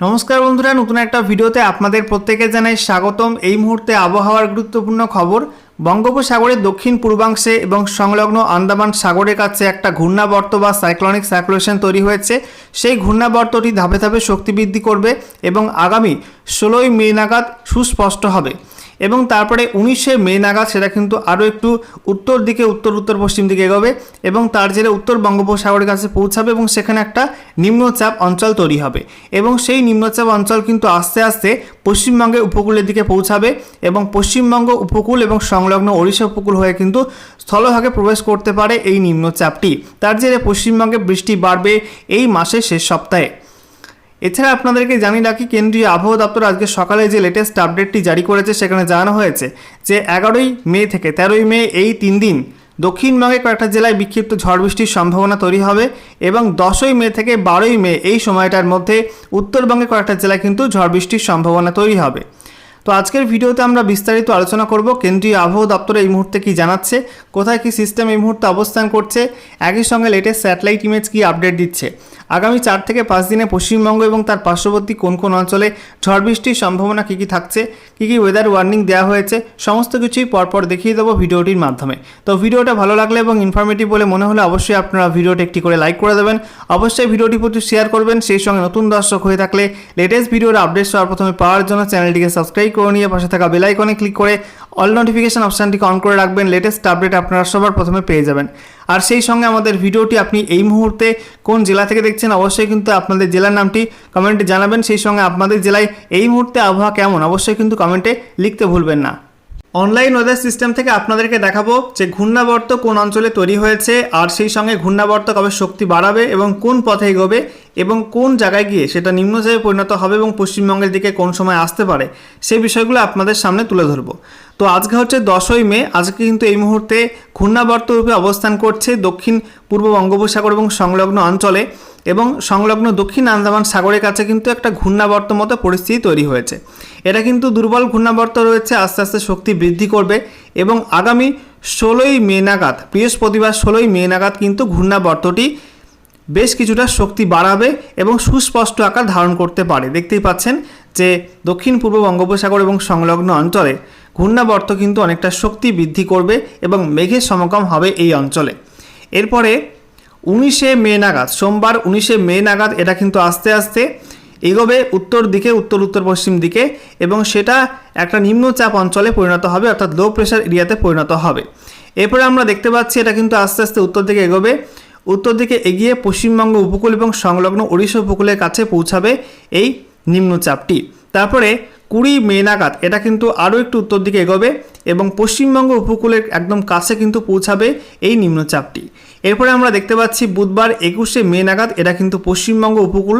নমস্কার বন্ধুরা, নতুন একটা ভিডিওতে আপনাদের প্রত্যেকে জানাই স্বাগতম। এই মুহূর্তে আবহাওয়ার গুরুত্বপূর্ণ খবর, বঙ্গোপসাগরের দক্ষিণ পূর্বাংশে এবং সংলগ্ন আন্দামান সাগরের কাছে একটা ঘূর্ণাবর্ত বা সাইক্লনিক সার্কুলেশন তৈরি হয়েছে। সেই ঘূর্ণাবর্তটি ধাপে ধাপে শক্তি বৃদ্ধি করবে এবং আগামী ষোলোই মে নাগাদ সুস্পষ্ট হবে। এবং তারপরে উনিশে মে নাগাদ সেটা কিন্তু আরও একটু উত্তর দিকে, উত্তর উত্তর, পশ্চিম দিকে এগোবে এবং তার জেরে উত্তর বঙ্গোপসাগরের কাছে পৌঁছাবে এবং সেখানে একটা নিম্নচাপ অঞ্চল তৈরি হবে। এবং সেই নিম্নচাপ অঞ্চল কিন্তু আস্তে আস্তে পশ্চিমবঙ্গের উপকূলের দিকে পৌঁছাবে এবং পশ্চিমবঙ্গ উপকূল এবং সংলগ্ন ওড়িশা উপকূল হয়ে কিন্তু স্থলভাগে প্রবেশ করতে পারে এই নিম্নচাপটি। তার জেরে পশ্চিমবঙ্গে বৃষ্টি বাড়বে এই মাসের শেষ সপ্তাহে। এছাড়া আপনাদেরকে জানিয়ে রাখি, কেন্দ্রীয় আবহাওয়া দপ্তর আজকে সকালে যে লেটেস্ট আপডেটটি জারি করেছে, সেখানে জানানো হয়েছে যে এগারোই মে থেকে তেরোই মে এই তিন দিন দক্ষিণবঙ্গে কয়েকটা জেলায় বিক্ষিপ্ত ঝড় বৃষ্টির সম্ভাবনা তৈরি হবে এবং দশই মে থেকে বারোই মে এই সময়টার মধ্যে উত্তরবঙ্গে কয়েকটা জেলায় কিন্তু ঝড় বৃষ্টির সম্ভাবনা তৈরি হবে। তো আজকের ভিডিওতে আমরা বিস্তারিত আলোচনা করব কেন্দ্রীয় আবহাওয়া দপ্তর এই মুহূর্তে কি জানাচ্ছে, কোথায় কি সিস্টেম এই মুহূর্তে অবস্থান করছে, একই সঙ্গে লেটেস্ট স্যাটেলাইট ইমেজ কি আপডেট দিচ্ছে। আগামী চার থেকে পাঁচ দিনে পশ্চিমবঙ্গ এবং তার পার্শ্ববর্তী কোন কোন অঞ্চলে ঝড় বৃষ্টির সম্ভাবনা কী কী থাকছে, কী কী ওয়েদার ওয়ার্নিং দেওয়া হয়েছে, সমস্ত কিছুই পরপর দেখিয়ে দেবো ভিডিওটির মাধ্যমে। তো ভিডিওটা ভালো লাগলে এবং ইনফরমেটিভ বলে মনে হলে অবশ্যই আপনারা ভিডিওটি একটি করে লাইক করে দেবেন। অবশ্যই ভিডিওটি প্রতি শেয়ার করবেন, সেই সঙ্গে নতুন দর্শক হয়ে থাকলে লেটেস্ট ভিডিওর আপডেট সবার প্রথমে পাওয়ার জন্য চ্যানেলটিকে সাবস্ক্রাইব করে নিয়ে পাশে থাকা বেল আইকনে ক্লিক করে অল নোটিফিকেশন অপশানটিকে অন করে রাখবেন। লেটেস্ট আপডেট আপনারা সবার প্রথমে পেয়ে যাবেন। আর সেই সঙ্গে আমাদের ভিডিওটি আপনি এই মুহূর্তে কোন জেলা থেকে দেখছেন অবশ্যই কিন্তু আপনাদের জেলার নামটি কমেন্টে জানাবেন। সেই সঙ্গে আপনাদের জেলায় এই মুহূর্তে আবহাওয়া কেমন অবশ্যই কিন্তু কমেন্টে লিখতে ভুলবেন না। অনলাইন ওয়েদার সিস্টেম থেকে আপনাদেরকে দেখাবো যে ঘূর্ণাবর্ত কোন অঞ্চলে তৈরি হয়েছে, আর সেই সঙ্গে ঘূর্ণাবর্ত কবে শক্তি বাড়াবে এবং কোন পথে এগোবে এবং কোন জায়গায় গিয়ে সেটা নিম্নচাপে পরিণত হবে এবং পশ্চিমবঙ্গের দিকে কোন সময় আসতে পারে, সেই বিষয়গুলো আপনাদের সামনে তুলে ধরবো। তো আজকে হচ্ছে দশই মে, আজকে কিন্তু এই মুহূর্তে ঘূর্ণাবর্ত রূপে অবস্থান করছে দক্ষিণ পূর্ব বঙ্গোপসাগর এবং সংলগ্ন অঞ্চলে এবং সংলগ্ন দক্ষিণ আন্দামান সাগরের কাছে কিন্তু একটা ঘূর্ণাবর্ত মতো পরিস্থিতি তৈরি হয়েছে। এটা কিন্তু দুর্বল ঘূর্ণাবর্ত রয়েছে, আস্তে আস্তে শক্তি বৃদ্ধি করবে এবং আগামী ষোলোই মে নাগাদ, বৃহস্পতিবার ষোলোই মে নাগাদ কিন্তু ঘূর্ণাবর্তটি বেশ কিছুটা শক্তি বাড়াবে এবং সুস্পষ্ট আকার ধারণ করতে পারে। দেখতেই পাচ্ছেন যে দক্ষিণ, পূর্ব বঙ্গোপসাগর এবং সংলগ্ন অঞ্চলে ঘূর্ণাবর্ত কিন্তু অনেকটা শক্তি বৃদ্ধি করবে এবং মেঘের সমকম হবে এই অঞ্চলে। এরপরে উনিশে মে নাগাদ, সোমবার উনিশে মে নাগাদ এটা কিন্তু আস্তে আস্তে এগোবে উত্তর দিকে, উত্তর উত্তর পশ্চিম দিকে এবং সেটা একটা নিম্নচাপ অঞ্চলে পরিণত হবে অর্থাৎ লো প্রেশার এরিয়াতে পরিণত হবে। এরপরে আমরা দেখতে পাচ্ছি এটা কিন্তু আস্তে আস্তে উত্তর দিকে এগোবে। উত্তর দিকে এগিয়ে পশ্চিমবঙ্গ উপকূল এবং সংলগ্ন ওড়িশা উপকূলের কাছে পৌঁছাবে এই নিম্নচাপটি। তারপরে কুড়ি মে নাগাদ, এটা কিন্তু আরও একটু উত্তর দিকে এগোবে এবং পশ্চিমবঙ্গ উপকূলের একদম কাছে কিন্তু পৌঁছাবে এই নিম্নচাপটি। এরপরে আমরা দেখতে পাচ্ছি বুধবার একুশে মে নাগাদ, এটা কিন্তু পশ্চিমবঙ্গ উপকূল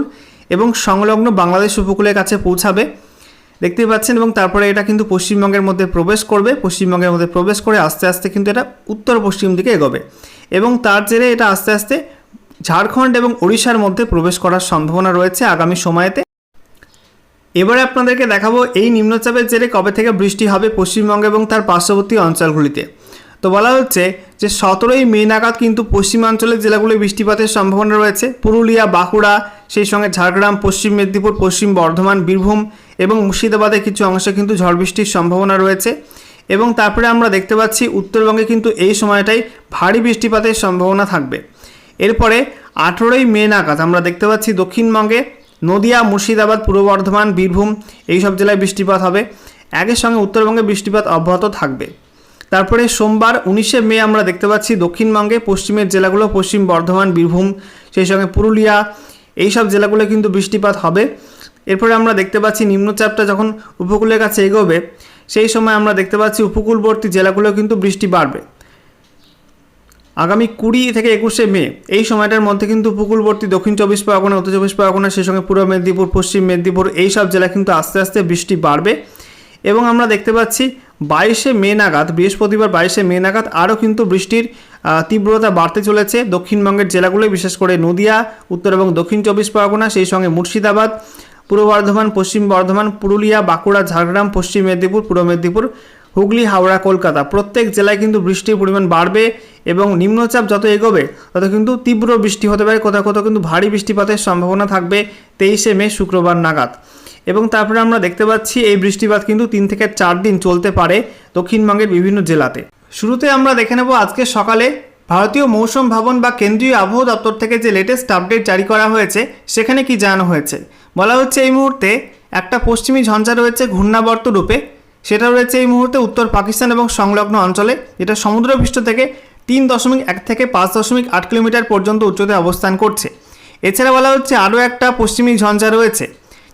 এবং সংলগ্ন বাংলাদেশ উপকূলের কাছে পৌঁছাবে। দেখতেই পাচ্ছেন এবং তারপরে এটা কিন্তু পশ্চিমবঙ্গের মধ্যে প্রবেশ করবে। পশ্চিমবঙ্গের মধ্যে প্রবেশ করে আস্তে আস্তে কিন্তু এটা উত্তর পশ্চিম দিকে এগোবে এবং তার জেরে এটা আস্তে আস্তে ঝাড়খণ্ড এবং ওড়িশার মধ্যে প্রবেশ করার সম্ভাবনা রয়েছে আগামী সময়তে। এবারে আপনাদেরকে দেখাবো এই নিম্নচাপের জেরে কবে থেকে বৃষ্টি হবে পশ্চিমবঙ্গ এবং তার পার্শ্ববর্তী অঞ্চলগুলিতে। তো বলা হচ্ছে যে সতেরোই মে নাগাদ কিন্তু পশ্চিমাঞ্চলের জেলাগুলি বৃষ্টিপাতের সম্ভাবনা রয়েছে। পুরুলিয়া, বাঁকুড়া, সেই সঙ্গে ঝাড়গ্রাম, পশ্চিম মেদিনীপুর, পশ্চিম বর্ধমান, বীরভূম এবং মুর্শিদাবাদের কিছু অংশে কিন্তু ঝড় বৃষ্টির সম্ভাবনা রয়েছে। এবং তারপরে আমরা দেখতে পাচ্ছি, উত্তরবঙ্গে কিন্তু এই সময়টাই ভারী বৃষ্টিপাতের সম্ভাবনা থাকবে। এরপরে আঠেরোই মে নাগাদ আমরা দেখতে পাচ্ছি, দক্ষিণবঙ্গে নদিয়া, মুর্শিদাবাদ, পূর্ব বর্ধমান, বীরভূম এই সব জেলায় বৃষ্টিপাত হবে। একের সঙ্গে উত্তরবঙ্গে বৃষ্টিপাত অব্যাহত থাকবে। তারপরে সোমবার উনিশে মে আমরা দেখতে পাচ্ছি, দক্ষিণবঙ্গে পশ্চিমের জেলাগুলো পশ্চিম বর্ধমান, বীরভূম, সেই সঙ্গে পুরুলিয়া, এই সব জেলাগুলো কিন্তু বৃষ্টিপাত হবে। এরপরে আমরা দেখতে পাচ্ছি নিম্নচাপটা যখন উপকূলের কাছে এগোবে, সেই সময় আমরা দেখতে পাচ্ছি উপকূলবর্তী জেলাগুলো কিন্তু বৃষ্টি বাড়বে। আগামী কুড়ি থেকে একুশে মে, এই সময়টার মধ্যে কিন্তু উপকূলবর্তী দক্ষিণ চব্বিশ পরগনা, উত্তর চব্বিশ পরগনা, সেই সঙ্গে পূর্ব মেদিনীপুর, পশ্চিম মেদিনীপুর, এই সব জেলা কিন্তু আস্তে আস্তে বৃষ্টি বাড়বে। এবং আমরা দেখতে পাচ্ছি বাইশে মে নাগাদ, বৃহস্পতিবার বাইশে মে নাগাদ আরও কিন্তু বৃষ্টির তীব্রতা বাড়তে চলেছে। দক্ষিণবঙ্গের জেলাগুলোয়, বিশেষ করে নদিয়া, উত্তর এবং দক্ষিণ চব্বিশ পরগনা, সেই সঙ্গে মুর্শিদাবাদ পূর্ব বর্ধমান, পশ্চিম বর্ধমান, পুরুলিয়া, বাঁকুড়া, ঝাড়গ্রাম, পশ্চিম মেদিনীপুর, পূর্ব মেদিনীপুর, হুগলি, হাওড়া, কলকাতা। প্রত্যেক জেলায় কিন্তু বৃষ্টির পরিমাণ বাড়বে এবং নিম্নচাপ যত এগোবে, তত কিন্তু তীব্র বৃষ্টি হতে পারে। কোথাও কোথাও কিন্তু ভারী বৃষ্টিপাতের সম্ভাবনা থাকবে তেইশে মে, শুক্রবার নাগাদ। এবং তারপরে আমরা দেখতে পাচ্ছি এই বৃষ্টিপাত কিন্তু তিন থেকে চার দিন চলতে পারে দক্ষিণবঙ্গের বিভিন্ন জেলাতে। শুরুতে আমরা দেখে নেব আজকে সকালে ভারতীয় মৌসুম ভবন বা কেন্দ্রীয় আবহাওয়া দপ্তর থেকে যে লেটেস্ট আপডেট জারি করা হয়েছে, সেখানে কি জানানো হয়েছে? বলা হচ্ছে এই মুহূর্তে একটা পশ্চিমী ঝঞ্ঝা রয়েছে ঘূর্ণাবর্ত রূপে। সেটা রয়েছে এই মুহূর্তে উত্তর পাকিস্তান এবং সংলগ্ন অঞ্চলে, যেটা সমুদ্রপৃষ্ঠ থেকে তিন দশমিক এক থেকে পাঁচ দশমিক আট কিলোমিটার পর্যন্ত উচ্চতায় অবস্থান করছে। এছাড়া বলা হচ্ছে আরও একটা পশ্চিমী ঝঞ্ঝা রয়েছে,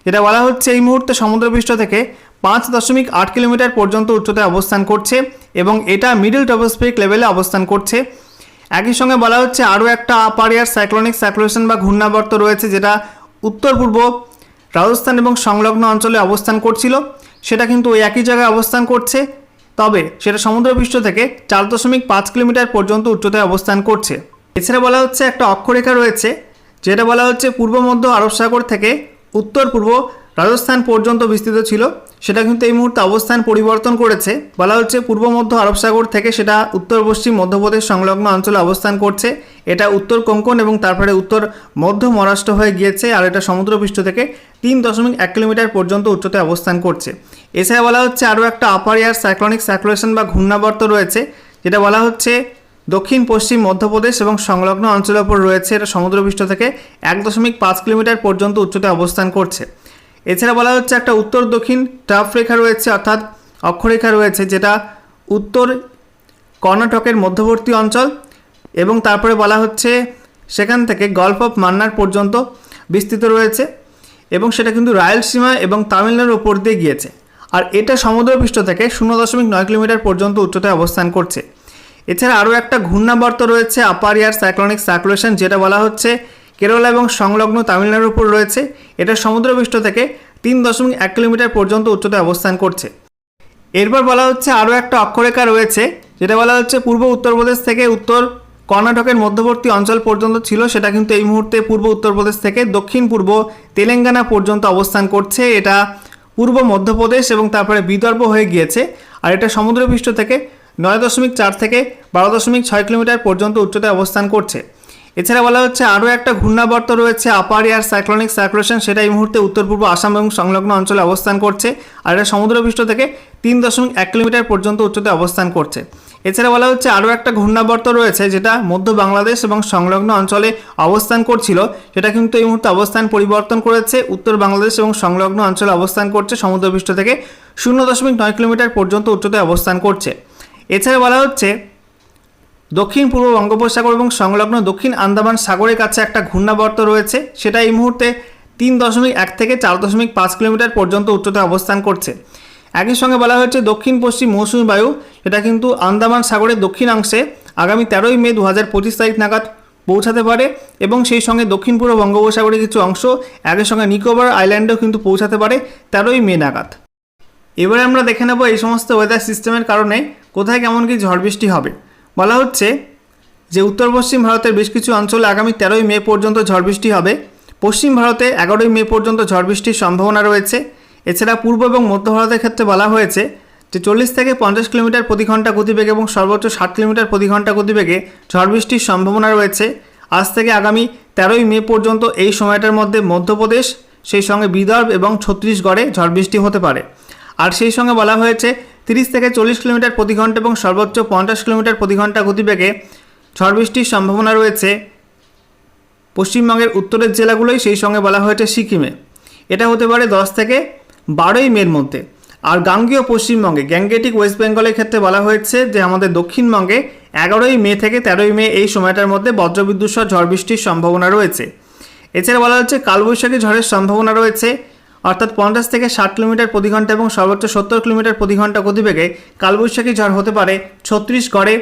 যেটা বলা হচ্ছে এই মুহূর্তে সমুদ্রপৃষ্ঠ থেকে পাঁচ দশমিক আট কিলোমিটার পর্যন্ত উচ্চতায় অবস্থান করছে এবং এটা মিডল টপোস্ফিরিক লেভেলে অবস্থান করছে। একই সঙ্গে বলা হচ্ছে আরও একটা আপার এয়ার সাইক্লোনিক সাইক্লোশন বা ঘূর্ণাবর্ত রয়েছে, যেটা উত্তর পূর্ব রাজস্থান এবং সংলগ্ন অঞ্চলে অবস্থান করছিল। সেটা কিন্তু ওই একই জায়গায় অবস্থান করছে। তবে সেটা সমুদ্রপৃষ্ঠ থেকে চার দশমিক পাঁচ কিলোমিটার পর্যন্ত উচ্চতায় অবস্থান করছে। এছাড়া বলা হচ্ছে একটা অক্ষরেখা রয়েছে, যেটা বলা হচ্ছে পূর্ব মধ্য আরব সাগর থেকে উত্তর পূর্ব রাজস্থান পর্যন্ত বিস্তৃত ছিল। সেটা কিন্তু এই মুহূর্তে অবস্থান পরিবর্তন করেছে। বলা হচ্ছে পূর্ব মধ্য আরব সাগর থেকে সেটা উত্তর পশ্চিম মধ্যপ্রদেশ সংলগ্ন অঞ্চলে অবস্থান করছে। এটা উত্তর কোঙ্কন এবং তারপরে উত্তর মধ্য মহারাষ্ট্র হয়ে গিয়েছে আর এটা সমুদ্রপৃষ্ঠ থেকে তিন দশমিক এক কিলোমিটার পর্যন্ত উচ্চতায় অবস্থান করছে। এছাড়া বলা হচ্ছে আরও একটা আপার এয়ার সাইক্লনিক সাইক্লোয়েশন বা ঘূর্ণাবর্ত রয়েছে, যেটা বলা হচ্ছে দক্ষিণ পশ্চিম মধ্যপ্রদেশ এবং সংলগ্ন অঞ্চলের ওপর রয়েছে। এটা সমুদ্রপৃষ্ঠ থেকে এক দশমিক পাঁচ কিলোমিটার পর্যন্ত উচ্চতায় অবস্থান করছে। এছাড়া বলা হচ্ছে একটা উত্তর দক্ষিণ টাফ রেখা রয়েছে, অর্থাৎ অক্ষরেখা রয়েছে, যেটা উত্তর কর্ণাটকের মধ্যবর্তী অঞ্চল এবং তারপরে বলা হচ্ছে সেখান থেকে গল্ফ অফ মান্নার পর্যন্ত বিস্তৃত রয়েছে এবং সেটা কিন্তু রায়লসীমা এবং তামিলনাড়ুর ওপর দিয়ে গিয়েছে। আর এটা সমুদ্রপৃষ্ঠ থেকে শূন্য দশমিক নয় কিলোমিটার পর্যন্ত উচ্চতায় অবস্থান করছে। এছাড়া আরও একটা ঘূর্ণাবর্ত রয়েছে আপার ইয়ার সাইক্লোনিক সার্কুলেশন যেটা বলা হচ্ছে কেরলা এবং সংলগ্ন তামিলনাড়ুর উপর রয়েছে। এটা সমুদ্রপৃষ্ঠ থেকে তিন দশমিক এক কিলোমিটার পর্যন্ত উচ্চতায় অবস্থান করছে। এরপর বলা হচ্ছে আরও একটা অক্ষরেখা রয়েছে, যেটা বলা হচ্ছে পূর্ব উত্তরপ্রদেশ থেকে উত্তর কর্ণাটকের মধ্যবর্তী অঞ্চল পর্যন্ত ছিল। সেটা কিন্তু এই মুহূর্তে পূর্ব উত্তরপ্রদেশ থেকে দক্ষিণ পূর্ব তেলেঙ্গানা পর্যন্ত অবস্থান করছে। এটা পূর্ব মধ্যপ্রদেশ এবং তারপরে বিদর্ভ হয়ে গিয়েছে। আর এটা সমুদ্রপৃষ্ঠ থেকে নয় দশমিক চার থেকে বারো দশমিক ছয় কিলোমিটার পর্যন্ত উচ্চতায় অবস্থান করছে। এছাড়া বলা হচ্ছে আরও একটা ঘূর্ণাবর্ত রয়েছে আপার এয়ার সাইক্লোনিক সার্কুলেশন সেটা এই মুহূর্তে উত্তর পূর্ব আসাম এবং সংলগ্ন অঞ্চলে অবস্থান করছে আর এটা সমুদ্রপৃষ্ঠ থেকে তিন দশমিক এক কিলোমিটার পর্যন্ত উচ্চতায় অবস্থান করছে। এছাড়া বলা হচ্ছে আরও একটা ঘূর্ণাবর্ত রয়েছে যেটা মধ্য বাংলাদেশ এবং সংলগ্ন অঞ্চলে অবস্থান করছিল, সেটা কিন্তু এই মুহূর্তে অবস্থান পরিবর্তন করেছে, উত্তর বাংলাদেশ এবং সংলগ্ন অঞ্চলে অবস্থান করছে, সমুদ্রপৃষ্ঠ থেকে শূন্য দশমিক নয় কিলোমিটার পর্যন্ত উচ্চতায় অবস্থান করছে। এছাড়া বলা হচ্ছে দক্ষিণ পূর্ব বঙ্গোপসাগর এবং সংলগ্ন দক্ষিণ আন্দামান সাগরের কাছে একটা ঘূর্ণাবর্ত রয়েছে। সেটা এই মুহূর্তে তিন দশমিক এক থেকে চার দশমিক পাঁচ কিলোমিটার পর্যন্ত উচ্চতায় অবস্থান করছে। একই সঙ্গে বলা হয়েছে, দক্ষিণ পশ্চিম মৌসুমী বায়ু এটা কিন্তু আন্দামান সাগরের দক্ষিণাংশে আগামী তেরোই মে দু হাজার পঁচিশ তারিখ নাগাদ পৌঁছাতে পারে এবং সেই সঙ্গে দক্ষিণ পূর্ব বঙ্গোপসাগরের কিছু অংশ একই সঙ্গে নিকোবর আইল্যান্ডেও কিন্তু পৌঁছাতে পারে তেরোই মে নাগাদ। এবারে আমরা দেখে নেব এই সমস্ত ওয়েদার সিস্টেমের কারণে কোথায় কেমন কি ঝড় বৃষ্টি হবে। বলা হচ্ছে যে উত্তর পশ্চিম ভারতের বেশ কিছু অঞ্চলে আগামী তেরোই মে পর্যন্ত ঝড় বৃষ্টি হবে। পশ্চিম ভারতে এগারোই মে পর্যন্ত ঝড় বৃষ্টির সম্ভাবনা রয়েছে। এছাড়া পূর্ব এবং মধ্য ভারতের ক্ষেত্রে বলা হয়েছে যে চল্লিশ থেকে পঞ্চাশ কিলোমিটার প্রতি ঘণ্টা গতিবেগে এবং সর্বোচ্চ ষাট কিলোমিটার প্রতি ঘণ্টা গতিবেগে ঝড় বৃষ্টির সম্ভাবনা রয়েছে। আজ থেকে আগামী তেরোই মে পর্যন্ত এই সময়টার মধ্যে মধ্যপ্রদেশ, সেই সঙ্গে বিদর্ভ এবং ছত্তিশগড়ে ঝড় বৃষ্টি হতে পারে। আর সেই সঙ্গে বলা হয়েছে তিরিশ থেকে চল্লিশ কিলোমিটার প্রতি ঘণ্টা এবং সর্বোচ্চ পঞ্চাশ কিলোমিটার প্রতি ঘণ্টা গতিবেগে ঝড় বৃষ্টির সম্ভাবনা রয়েছে। পশ্চিমবঙ্গের উত্তরের জেলাগুলোই সেই সঙ্গে বলা হয়েছে সিকিমে। এটা হতে পারে দশ থেকে বারোই মের মধ্যে। আর গাঙ্গীয় পশ্চিমবঙ্গে গ্যাঙ্গেটিক ওয়েস্ট বেঙ্গলের ক্ষেত্রে বলা হয়েছে যে আমাদের দক্ষিণবঙ্গে এগারোই মে থেকে তেরোই মে এই সময়টার মধ্যে বজ্রবিদ্যুৎ সহ ঝড় বৃষ্টির সম্ভাবনা রয়েছে। এছাড়া বলা হচ্ছে কালবৈশাখী ঝড়ের সম্ভাবনা রয়েছে। অর্থাৎ পঞ্চাশ থেকে ষাট কিলোমিটার প্রতি ঘণ্টা এবং সর্বোচ্চ সত্তর কিলোমিটার প্রতি ঘণ্টা গতিবেগে কালবৈশাখী ঝড় হতে পারে ছত্রিশগড়ে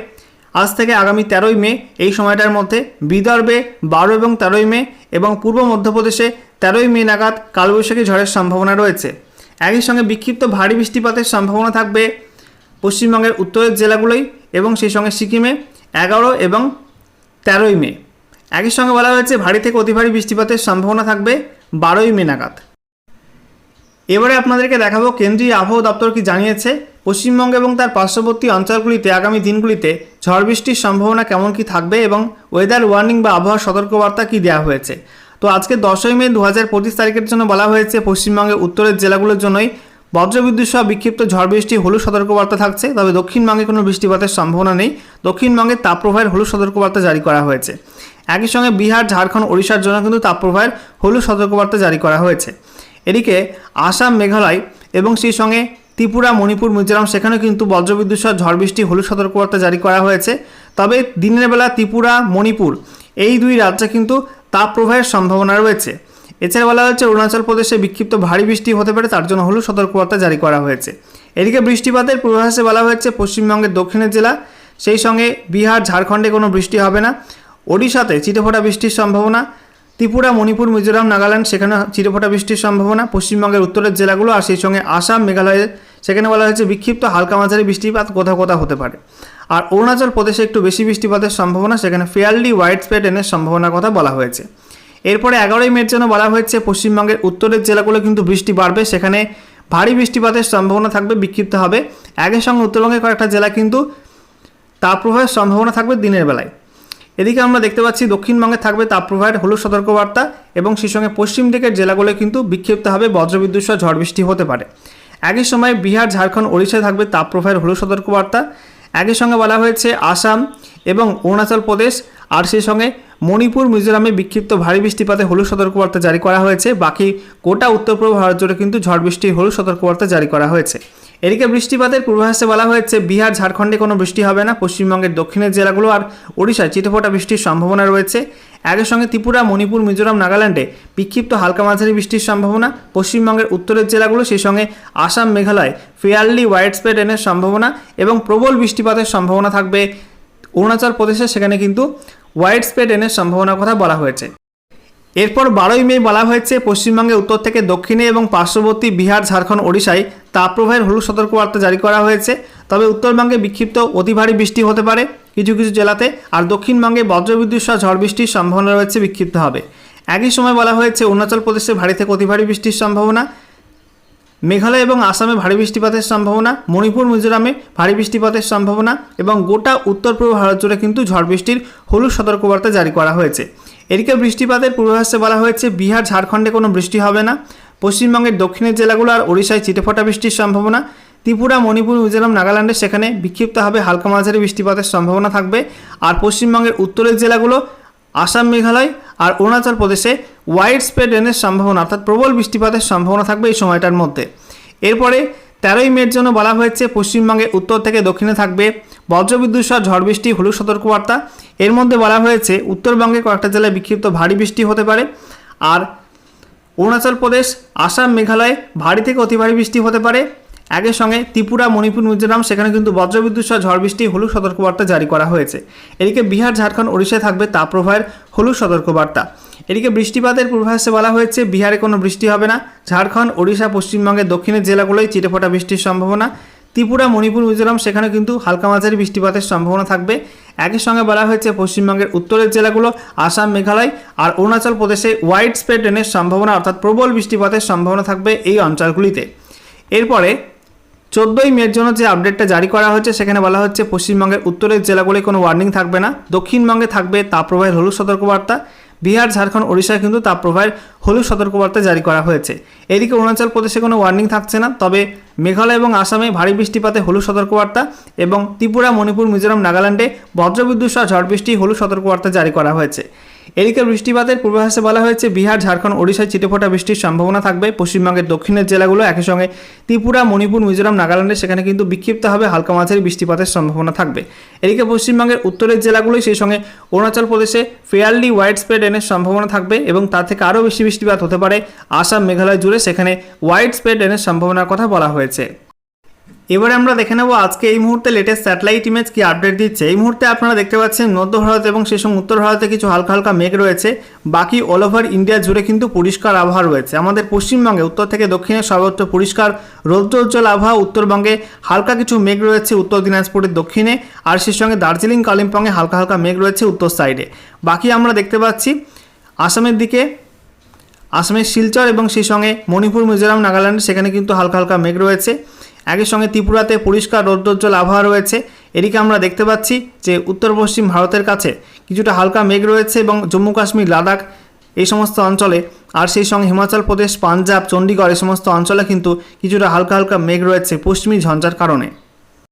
আজ থেকে আগামী তেরোই মে, এই সময়টার মধ্যে বিদর্ভে বারো এবং তেরোই মে এবং পূর্ব মধ্যপ্রদেশে তেরোই মে নাগাদ কালবৈশাখী ঝড়ের সম্ভাবনা রয়েছে। একই সঙ্গে বিক্ষিপ্ত ভারী বৃষ্টিপাতের সম্ভাবনা থাকবে পশ্চিমবঙ্গের উত্তরের জেলাগুলোই এবং সেই সঙ্গে সিকিমে এগারো এবং তেরোই মে। একই সঙ্গে বলা হয়েছে, ভারী থেকে অতি ভারী বৃষ্টিপাতের সম্ভাবনা থাকবে বারোই মে নাগাদ। এবারে আপনাদেরকে দেখাবো কেন্দ্রীয় আবহাওয়া দপ্তর কি জানিয়েছে। পশ্চিমবঙ্গ এবং তার পার্শ্ববর্তী অঞ্চলগুলিতে আগামী দিনগুলিতে ঝড় বৃষ্টির সম্ভাবনা কেমন কি থাকবে এবং ওয়েদার ওয়ার্নিং বা আবহাওয়া সতর্কবার্তা কি দেওয়া হয়েছে? তো আজকে দশই মে দু হাজার পঁচিশ তারিখের জন্য বলা হয়েছে, পশ্চিমবঙ্গের উত্তরের জেলাগুলোর জন্যই বজ্রবিদ্যুৎ সহ বিক্ষিপ্ত ঝড় বৃষ্টি, হলুদ সতর্কবার্তা থাকছে, তবে দক্ষিণবঙ্গে কোনো বৃষ্টিপাতের সম্ভাবনা নেই। দক্ষিণবঙ্গে তাপপ্রবাহের হলুদ সতর্কবার্তা জারি করা হয়েছে। একই সঙ্গে বিহার, ঝাড়খণ্ড, ওড়িশার জন্য কিন্তু তাপপ্রবাহের হলুদ সতর্কবার্তা জারি করা হয়েছে। এদিকে আসাম, মেঘালয় এবং সেই সঙ্গে ত্রিপুরা, মণিপুর, মিজোরাম, সেখানেও কিন্তু বজ্রবিদ্যুৎ সহ ঝড় বৃষ্টি, হলুদ সতর্কবার্তা জারি করা হয়েছে। তবে দিনের বেলা ত্রিপুরা, মণিপুর এই দুই রাজ্যে কিন্তু তাপপ্রবাহের সম্ভাবনা রয়েছে। এছাড়া বলা হচ্ছে অরুণাচল প্রদেশে বিক্ষিপ্ত ভারী বৃষ্টি হতে পারে, তার জন্য হলুদ সতর্কবার্তা জারি করা হয়েছে। এদিকে বৃষ্টিপাতের পূর্বাভাসে বলা হয়েছে, পশ্চিমবঙ্গের দক্ষিণের জেলা, সেই সঙ্গে বিহার, ঝাড়খণ্ডে কোনো বৃষ্টি হবে না। ওড়িশাতে চিটেফোঁটা বৃষ্টির সম্ভাবনা। ত্রিপুরা, মণিপুর, মিজোরাম, নাগাল্যান্ড সেখানে চিরফোঁটা বৃষ্টির সম্ভাবনা। পশ্চিমবঙ্গের উত্তরের জেলাগুলো আর সেই সঙ্গে আসাম মেঘালয়ের সেখানে বলা হয়েছে বিক্ষিপ্ত হালকা মাঝারি বৃষ্টিপাত, কোথাও কোথাও হতে পারে। আর অরুণাচল প্রদেশে একটু বেশি বৃষ্টিপাতের সম্ভাবনা, সেখানে ফেয়ারলি হোয়াইট স্প্রেড এনের সম্ভাবনার কথা বলা হয়েছে। এরপরে এগারোই মের জন্য বলা হয়েছে, পশ্চিমবঙ্গের উত্তরের জেলাগুলো কিন্তু বৃষ্টি বাড়বে, সেখানে ভারী বৃষ্টিপাতের সম্ভাবনা থাকবে, বিক্ষিপ্ত হবে। একই সঙ্গে উত্তরবঙ্গের কয়েকটা জেলা কিন্তু তাপপ্রবাহের সম্ভাবনা থাকবে দিনের বেলায়। এদিকে আমরা দেখতে পাচ্ছি দক্ষিণবঙ্গে থাকবে তাপপ্রবাহের হলুদ সতর্কবার্তা এবং সেই সঙ্গে পশ্চিম দিকের জেলাগুলো কিন্তু বিক্ষিপ্ত হবে বজ্রবিদ্যুৎ সহ ঝড় বৃষ্টি হতে পারে। একই সময় বিহার, ঝাড়খণ্ড, ওড়িশায় থাকবে তাপপ্রবাহের হলুদ সতর্কবার্তা। একই সঙ্গে বলা হয়েছে আসাম এবং অরুণাচল প্রদেশ আর সেই সঙ্গে মণিপুর, মিজোরামে বিক্ষিপ্ত ভারী বৃষ্টিপাতে হলুদ সতর্কবার্তা জারি করা হয়েছে। বাকি গোটা উত্তর পূর্ব ভারত জুড়ে কিন্তু ঝড় বৃষ্টির হলুদ সতর্কবার্তা জারি করা হয়েছে। এদিকে বৃষ্টিপাতের পূর্বাভাসে বলা হয়েছে, বিহার, ঝাড়খণ্ডে কোনো বৃষ্টি হবে না। পশ্চিমবঙ্গের দক্ষিণের জেলাগুলো আর ওড়িশায় চিটফোঁটা বৃষ্টির সম্ভাবনা রয়েছে। একই সঙ্গে ত্রিপুরা, মণিপুর, মিজোরাম, নাগাল্যান্ডে বিক্ষিপ্ত হালকা মাঝারি বৃষ্টির সম্ভাবনা। পশ্চিমবঙ্গের উত্তরের জেলাগুলো সেই সঙ্গে Assam, Meghalaya fairly widespread এনের সম্ভাবনা এবং প্রবল বৃষ্টিপাতের সম্ভাবনা থাকবে। অরুণাচল প্রদেশে সেখানে কিন্তু হোয়াইট স্প্রেড এনের সম্ভাবনার কথা বলা হয়েছে। এরপর বারোই মে বলা হয়েছে, পশ্চিমবঙ্গের উত্তর থেকে দক্ষিণে এবং পার্শ্ববর্তী বিহার, ঝাড়খণ্ড, ওড়িশায় তাপপ্রবাহের হলুদ সতর্কবার্তা জারি করা হয়েছে। তবে উত্তরবঙ্গে বিক্ষিপ্ত অতি ভারী বৃষ্টি হতে পারে কিছু কিছু জেলাতে, আর দক্ষিণবঙ্গে বজ্রবিদ্যুৎ সহ ঝড় বৃষ্টির সম্ভাবনা রয়েছে বিক্ষিপ্ত হবে একই সময় বলা হয়েছে, অরুণাচল প্রদেশে ভারী থেকে অতি ভারী বৃষ্টির সম্ভাবনা, মেঘালয় এবং আসামে ভারী বৃষ্টিপাতের সম্ভাবনা, মণিপুর, মিজোরামে ভারী বৃষ্টিপাতের সম্ভাবনা এবং গোটা উত্তর পূর্ব ভারত জুড়ে কিন্তু ঝড় বৃষ্টির হলুদ সতর্কবার্তা জারি করা হয়েছে। এদিকে বৃষ্টিপাতের পূর্বাভাসে বলা হয়েছে, বিহার, ঝাড়খণ্ডে কোনো বৃষ্টি হবে না। পশ্চিমবঙ্গের দক্ষিণের জেলাগুলো আর ওড়িশায় চিটেফোঁটা বৃষ্টির সম্ভাবনা। ত্রিপুরা, মণিপুর, মিজোরাম, নাগাল্যান্ডে সেখানে বিক্ষিপ্ত হবে হালকা মাঝারি বৃষ্টিপাতের সম্ভাবনা থাকবে। আর পশ্চিমবঙ্গের উত্তরের জেলাগুলো, আসাম, মেঘালয় আর অরুণাচল প্রদেশে ওয়াইড স্প্রেড রেনের সম্ভাবনা, অর্থাৎ প্রবল বৃষ্টিপাতের সম্ভাবনা থাকবে এই সময়টার মধ্যে। এরপরে তেরোই মের জন্য বলা হয়েছে পশ্চিমবঙ্গে উত্তর থেকে দক্ষিণে থাকবে বজ্রবিদ্যুৎ সহ ঝড় বৃষ্টি, হলুদ সতর্কবার্তা। এর মধ্যে বলা হয়েছে, উত্তরবঙ্গে কয়েকটা জেলায় বিক্ষিপ্ত ভারী বৃষ্টি হতে পারে। আর অরুণাচল প্রদেশ, আসাম, মেঘালয় ভারী থেকে অতি ভারী বৃষ্টি হতে পারে। একই সঙ্গে ত্রিপুরা, মণিপুর, মিজোরাম, সেখানে কিন্তু বজ্রবিদ্যুৎ সহ ঝড় বৃষ্টি, হলুদ সতর্কবার্তা জারি করা হয়েছে। এদিকে বিহার, ঝাড়খণ্ড, ওড়িশায় থাকবে তাপপ্রবাহের হলুদ সতর্কবার্তা। এদিকে বৃষ্টিপাতের পূর্বাভাসে বলা হয়েছে, বিহারে কোনো বৃষ্টি হবে না। ঝাড়খণ্ড, ওড়িশা, পশ্চিমবঙ্গের দক্ষিণের জেলাগুলোই চিটেফোঁটা বৃষ্টির সম্ভাবনা। ত্রিপুরা, মণিপুর, মিজোরাম, সেখানে কিন্তু হালকা মাঝারি বৃষ্টিপাতের সম্ভাবনা থাকবে। একই সঙ্গে বলা হয়েছে, পশ্চিমবঙ্গের উত্তরের জেলাগুলো আসাম, মেঘালয় আর অরুণাচল প্রদেশে ওয়াইড স্প্রেড রেনের সম্ভাবনা অর্থাৎ প্রবল বৃষ্টিপাতের সম্ভাবনা থাকবে এই অঞ্চলগুলিতে। এরপরে চোদ্দোই মের জন্য যে আপডেটটা জারি করা হয়েছে, সেখানে বলা হচ্ছে পশ্চিমবঙ্গের উত্তরের জেলাগুলোয় কোনো ওয়ার্নিং থাকবে না। দক্ষিণবঙ্গে থাকবে তাপপ্রবাহের হলুদ সতর্কবার্তা। বিহার, ঝাড়খণ্ড, ওড়িশায় কিন্তু তাপপ্রবাহের হলুদ সতর্কবার্তা জারি করা হয়েছে। এদিকে অরুণাচল প্রদেশে কোনো ওয়ার্নিং থাকছে না, তবে মেঘালয় এবং আসামে ভারী বৃষ্টিপাতে হলুদ সতর্কবার্তা এবং ত্রিপুরা, মণিপুর, মিজোরাম, নাগাল্যান্ডে বজ্রবিদ্যুৎ সহ ঝড় বৃষ্টি হলুদ সতর্কবার্তা জারি করা হয়েছে। এদিকে বৃষ্টিপাতের পূর্বাভাসে বলা হয়েছে, বিহার, ঝাড়খণ্ড, ওড়িশায় চিটেফোঁটা বৃষ্টির সম্ভাবনা থাকবে। পশ্চিমবঙ্গের দক্ষিণের জেলাগুলো একই সঙ্গে ত্রিপুরা, মণিপুর, মিজোরাম, নাগাল্যান্ডে সেখানে কিন্তু বিক্ষিপ্ত হবে হালকা মাঝারি বৃষ্টিপাতের সম্ভাবনা থাকবে। এদিকে পশ্চিমবঙ্গের উত্তরের জেলাগুলোই সেই সঙ্গে অরুণাচল প্রদেশে ফেয়ারলি হোয়াইট স্প্রেড এনের সম্ভাবনা থাকবে এবং তার থেকে আরও বেশি বৃষ্টিপাত হতে পারে। আসাম, মেঘালয় জুড়ে সেখানে হোয়াইট স্প্রেড এনের সম্ভাবনার কথা বলা হয়েছে। এবারে আমরা দেখে নেব আজকে এই মুহূর্তে লেটেস্ট স্যাটেলাইট ইমেজ কি আপডেট দিচ্ছে। এই মুহূর্তে আপনারা দেখতে পাচ্ছেন মধ্য ভারত এবং সেই সঙ্গে উত্তর ভারতে কিছু হালকা হালকা মেঘ রয়েছে। বাকি অল ওভার ইন্ডিয়া জুড়ে কিন্তু পরিষ্কার আবহাওয়া রয়েছে। আমাদের পশ্চিমবঙ্গে উত্তর থেকে দক্ষিণে সর্বত্র পরিষ্কার রৌদ্রোজ্জ্বল আবহাওয়া, উত্তরবঙ্গে হালকা কিছু মেঘ রয়েছে উত্তর দিনাজপুরের দক্ষিণে আর সেই সঙ্গে দার্জিলিং, কালিম্পংয়ে হালকা হালকা মেঘ রয়েছে উত্তর সাইডে বাকি আমরা দেখতে পাচ্ছি আসামের দিকে, আসামের শিলচর এবং সেই সঙ্গে মণিপুর, মিজোরাম, নাগাল্যান্ড, সেখানে কিন্তু হালকা হালকা মেঘ রয়েছে। একই সঙ্গে ত্রিপুরাতে পরিষ্কার রৌদ্রোজ্জ্বল আবহাওয়া রয়েছে। এদিকে আমরা দেখতে পাচ্ছি যে উত্তর পশ্চিম ভারতের কাছে কিছুটা হালকা মেঘ রয়েছে এবং জম্মু কাশ্মীর লাদাখ এই সমস্ত অঞ্চলে, আর সেই সঙ্গে হিমাচল প্রদেশ, পাঞ্জাব, চণ্ডীগড় এই সমস্ত অঞ্চলে কিন্তু কিছুটা হালকা হালকা মেঘ রয়েছে পশ্চিমী ঝঞ্ঝার কারণে।